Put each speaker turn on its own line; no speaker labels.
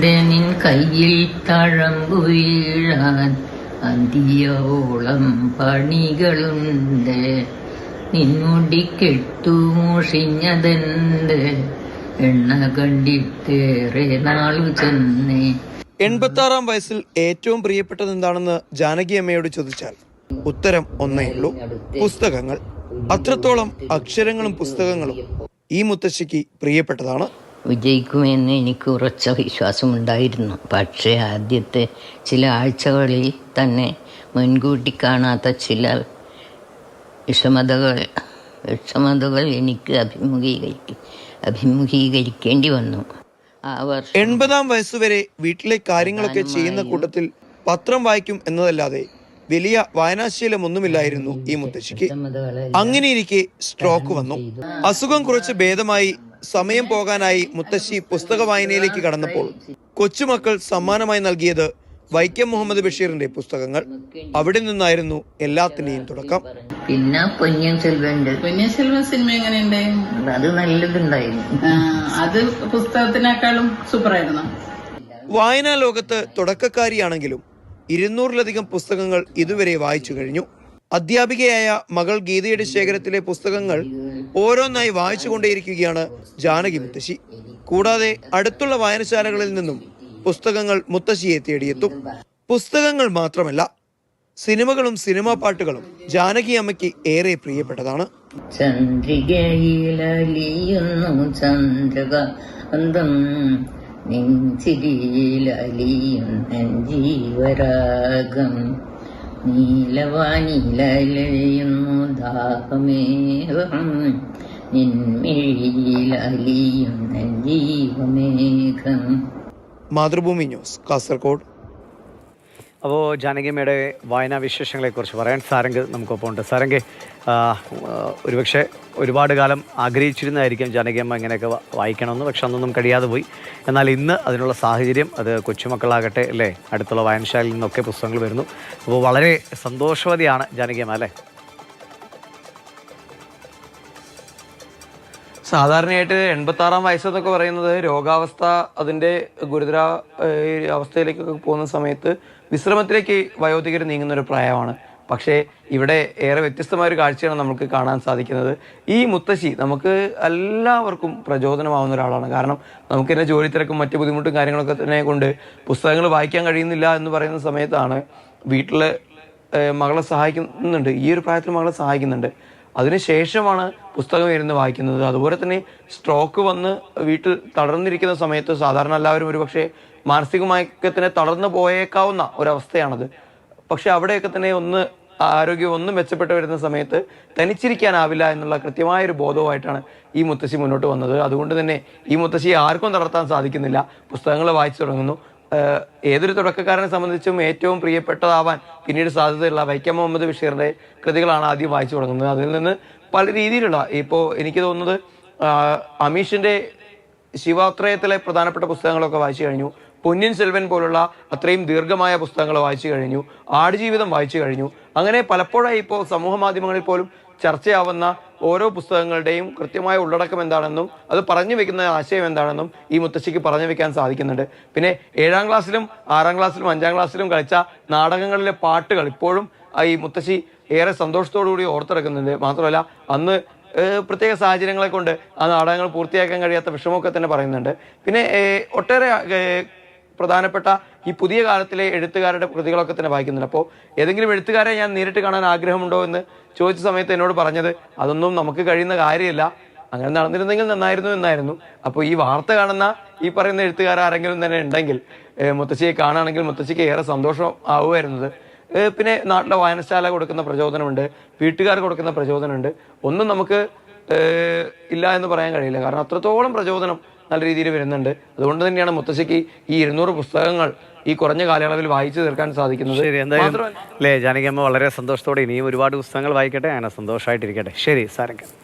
എന്റെ നിൻ കയ്യിൽ തഴമ്പു വീഴാൻ അന്തിയോളം പണികളുണ്ട്. നിന്നുടിക്കെട്ടു മോഷിഞ്ഞതെന്ത്? എണ്ണ കണ്ടിട്ടേറെ നാളു ചെന്നേ.
എൺപത്തി ആറാം വയസ്സിൽ ഏറ്റവും പ്രിയപ്പെട്ടത് എന്താണെന്ന് ജാനകി അമ്മയോട് ചോദിച്ചാൽ ഉത്തരം ഒന്നേ ഉള്ളൂ. പുസ്തകങ്ങൾ. അത്രത്തോളം അക്ഷരങ്ങളും പുസ്തകങ്ങളും ഈ മുത്തശ്ശിക്ക് പ്രിയപ്പെട്ടതാണ്.
വിജയിക്കുമെന്ന് എനിക്ക് ഉറച്ച വിശ്വാസമുണ്ടായിരുന്നു. പക്ഷേ ആദ്യത്തെ ചില ആഴ്ചകളിൽ തന്നെ മുൻകൂട്ടി കാണാത്ത ചില വിഷമതകൾ വിഷമതകൾ എനിക്ക് അഭിമുഖീകരിക്ക അഭിമുഖീകരിക്കേണ്ടി വന്നു. ആ വർഷം
എൺപതാം വയസ്സുവരെ വീട്ടിലെ കാര്യങ്ങളൊക്കെ ചെയ്യുന്ന കൂട്ടത്തിൽ പത്രം വായിക്കും എന്നതല്ലാതെ വലിയ വായനാശീലമൊന്നുമില്ലായിരുന്നു ഈ മുത്തശ്ശിക്ക്.
അങ്ങനെ
അങ്ങനെയിരിക്കെ സ്ട്രോക്ക് വന്നു. അസുഖം കുറച്ച് ഭേദമായി സമയം പോകാനായി മുത്തശ്ശി പുസ്തക വായനയിലേക്ക് കടന്നപ്പോൾ കൊച്ചുമക്കൾ സമ്മാനമായി നൽകിയത് വൈക്കം മുഹമ്മദ് ബഷീറിന്റെ പുസ്തകങ്ങൾ. അവിടെ നിന്നായിരുന്നു എല്ലാത്തിന്റെയും തുടക്കം.
പിന്നെ പൊന്നിയൻ സെൽവന്റെ
പൊന്നിയൻ സെൽവൻ സിനിമ എങ്ങനെയുണ്ട്?
അത് നല്ലതുണ്ടായിരുന്നു.
അത് പുസ്തകത്തിനേക്കാളും സൂപ്പറായിരുന്നു.
വായനാ ലോകത്ത് തുടക്കക്കാരിയാണെങ്കിലും ഇരുന്നൂറിലധികം പുസ്തകങ്ങൾ ഇതുവരെ വായിച്ചു കഴിഞ്ഞു. അധ്യാപികയായ മകൾ ഗീതയുടെ ശേഖരത്തിലെ പുസ്തകങ്ങൾ ഓരോന്നായി വായിച്ചു വായിച്ചുകൊണ്ടേയിരിക്കുകയാണ് ജാനകി മുത്തശ്ശി. കൂടാതെ അടുത്തുള്ള വായനശാലകളിൽ നിന്നും പുസ്തകങ്ങൾ മുത്തശ്ശിയെ തേടിയെത്തും. പുസ്തകങ്ങൾ മാത്രമല്ല സിനിമകളും സിനിമാ പാട്ടുകളും ജാനകി അമ്മയ്ക്ക് ഏറെ പ്രിയപ്പെട്ടതാണ്.
ചന്ദ്രികയിലലിയുന്നു നീലവാനിലലിയുന്നു ദാഹമേഹം നിൻമിഴിയിലലിയുന്ന ജീവമേഘം.
മാതൃഭൂമി ന്യൂസ് കാസർഗോഡ്.
അപ്പോൾ ജാനകിയമ്മയുടെ വായനാ വിശേഷങ്ങളെക്കുറിച്ച് പറയാൻ സാരംഗ് നമുക്കൊപ്പം ഉണ്ട് സാരംഗ് ഒരുപക്ഷെ ഒരുപാട് കാലം ആഗ്രഹിച്ചിരുന്നതായിരിക്കും ജാനകിയമ്മ ഇങ്ങനെയൊക്കെ വായിക്കണമെന്ന് പക്ഷെ അന്നൊന്നും കഴിയാതെ പോയി. എന്നാൽ ഇന്ന് അതിനുള്ള സാഹചര്യം അത് കൊച്ചുമക്കളാകട്ടെ അല്ലേ? അടുത്തുള്ള വായനശാലയിൽ നിന്നൊക്കെ പുസ്തകങ്ങൾ വരുന്നു. അപ്പോൾ വളരെ സന്തോഷവതിയാണ് ജാനകിയമ്മ അല്ലേ?
സാധാരണയായിട്ട് എൺപത്തി ആറാം വയസ്സെന്നൊക്കെ പറയുന്നത് രോഗാവസ്ഥ അതിന്റെ ഗുരുതര അവസ്ഥയിലേക്കൊക്കെ പോകുന്ന സമയത്ത് വിശ്രമത്തിലേക്ക് വയോധികർ നീങ്ങുന്ന ഒരു പ്രായമാണ്. പക്ഷേ ഇവിടെ ഏറെ വ്യത്യസ്തമായ ഒരു കാഴ്ചയാണ് നമുക്ക് കാണാൻ സാധിക്കുന്നത്. ഈ മുത്തശ്ശി നമുക്ക് എല്ലാവർക്കും പ്രചോദനമാവുന്ന ഒരാളാണ്. കാരണം നമുക്ക് തന്നെ ജോലി തിരക്കും മറ്റു ബുദ്ധിമുട്ടും കാര്യങ്ങളൊക്കെ തന്നെ കൊണ്ട് പുസ്തകങ്ങൾ വായിക്കാൻ കഴിയുന്നില്ല എന്ന് പറയുന്ന സമയത്താണ് വീട്ടിൽ മകളെ സഹായിക്കുന്നുണ്ട്. ഈ ഒരു പ്രായത്തിൽ മകളെ സഹായിക്കുന്നുണ്ട്. അതിനുശേഷമാണ് പുസ്തകം ഇരുന്ന് വായിക്കുന്നത്. അതുപോലെ തന്നെ സ്ട്രോക്ക് വന്ന് വീട്ടിൽ തളർന്നിരിക്കുന്ന സമയത്ത് സാധാരണ എല്ലാവരും ഒരുപക്ഷെ മാനസികമായൊക്കെ തന്നെ തളർന്നു പോയേക്കാവുന്ന ഒരവസ്ഥയാണത്. പക്ഷെ അവിടെയൊക്കെ തന്നെ ഒന്ന് ആരോഗ്യം ഒന്നും മെച്ചപ്പെട്ട് വരുന്ന സമയത്ത് തനിച്ചിരിക്കാനാവില്ല എന്നുള്ള കൃത്യമായ ഒരു ബോധവുമായിട്ടാണ് ഈ മുത്തശ്ശി മുന്നോട്ട് വന്നത്. അതുകൊണ്ട് തന്നെ ഈ മുത്തശ്ശിയെ ആർക്കും തളർത്താൻ സാധിക്കുന്നില്ല. പുസ്തകങ്ങൾ വായിച്ചു തുടങ്ങുന്നു. ഏതൊരു തുടക്കക്കാരനെ സംബന്ധിച്ചും ഏറ്റവും പ്രിയപ്പെട്ടതാവാൻ പിന്നീട് സാധ്യതയുള്ള വൈക്കം മുഹമ്മദ് ബഷീറിന്റെ കൃതികളാണ് ആദ്യം വായിച്ചു തുടങ്ങുന്നത്. അതിൽ നിന്ന് പല രീതിയിലുള്ള ഇപ്പോൾ എനിക്ക് തോന്നുന്നത് അമീഷിന്റെ ശിവാത്രയത്തിലെ പ്രധാനപ്പെട്ട പുസ്തകങ്ങളൊക്കെ വായിച്ചു കഴിഞ്ഞു. പൊന്നിൻ സെൽവൻ പോലുള്ള അത്രയും ദീർഘമായ പുസ്തകങ്ങൾ വായിച്ചു കഴിഞ്ഞു. ആടുജീവിതം വായിച്ചു കഴിഞ്ഞു. അങ്ങനെ പലപ്പോഴായി ഇപ്പോൾ സമൂഹ മാധ്യമങ്ങളിൽ പോലും ചർച്ചയാവുന്ന ഓരോ പുസ്തകങ്ങളുടെയും കൃത്യമായ ഉള്ളടക്കം എന്താണെന്നും അത് പറഞ്ഞു വെക്കുന്ന ആശയം എന്താണെന്നും ഈ മുത്തശ്ശിക്ക് പറഞ്ഞു വെക്കാൻ സാധിക്കുന്നുണ്ട്. പിന്നെ ഏഴാം ക്ലാസ്സിലും ആറാം ക്ലാസ്സിലും അഞ്ചാം ക്ലാസ്സിലും കളിച്ച നാടകങ്ങളിലെ പാട്ടുകൾ ഇപ്പോഴും ഈ മുത്തശ്ശി ഏറെ സന്തോഷത്തോടു കൂടി ഓർത്തെടുക്കുന്നുണ്ട്. മാത്രമല്ല അന്ന് പ്രത്യേക സാഹചര്യങ്ങളെ കൊണ്ട് ആ നാടകങ്ങൾ പൂർത്തിയാക്കാൻ കഴിയാത്ത വിഷമമൊക്കെ തന്നെ പറയുന്നുണ്ട്. പിന്നെ ഒട്ടേറെ പ്രധാനപ്പെട്ട ഈ പുതിയ കാലത്തിലെ എഴുത്തുകാരുടെ കൃതികളൊക്കെ തന്നെ വായിക്കുന്നുണ്ട്. അപ്പോൾ ഏതെങ്കിലും എഴുത്തുകാരെ ഞാൻ നേരിട്ട് കാണാൻ ആഗ്രഹമുണ്ടോ എന്ന് ചോദിച്ച സമയത്ത് എന്നോട് പറഞ്ഞത് അതൊന്നും നമുക്ക് കഴിയുന്ന കാര്യമില്ല. അങ്ങനെ നടന്നിരുന്നെങ്കിൽ നന്നായിരുന്നു എന്നായിരുന്നു. അപ്പോൾ ഈ വാർത്ത കാണുന്ന ഈ പറയുന്ന എഴുത്തുകാർ ആരെങ്കിലും തന്നെ ഉണ്ടെങ്കിൽ മുത്തശ്ശിയെ കാണുകയാണെങ്കിൽ മുത്തശ്ശിക്ക് ഏറെ സന്തോഷം ആവുമായിരുന്നത്. പിന്നെ നാട്ടിലെ വായനശാല കൊടുക്കുന്ന പ്രചോദനമുണ്ട് വീട്ടുകാർ കൊടുക്കുന്ന പ്രചോദനമുണ്ട്. ഒന്നും നമുക്ക് ഇല്ല എന്ന് പറയാൻ കഴിയില്ല. കാരണം അത്രത്തോളം പ്രചോദനം നല്ല രീതിയിൽ വരുന്നുണ്ട്. അതുകൊണ്ട് തന്നെയാണ് മുത്തശ്ശിക്ക് ഈ ഇരുന്നൂറ് പുസ്തകങ്ങൾ ഈ കുറഞ്ഞ കാലയളവിൽ വായിച്ചു തീർക്കാൻ സാധിക്കുന്നത്.
ശരി എന്തായാലും
അമ്മ
അല്ലേ ജാനകിയമ്മ വളരെ സന്തോഷത്തോടെ ഇനിയും ഒരുപാട് പുസ്തകങ്ങൾ വായിക്കട്ടെ അങ്ങനെ സന്തോഷമായിട്ടിരിക്കട്ടെ. ശരി സാരംഗ്.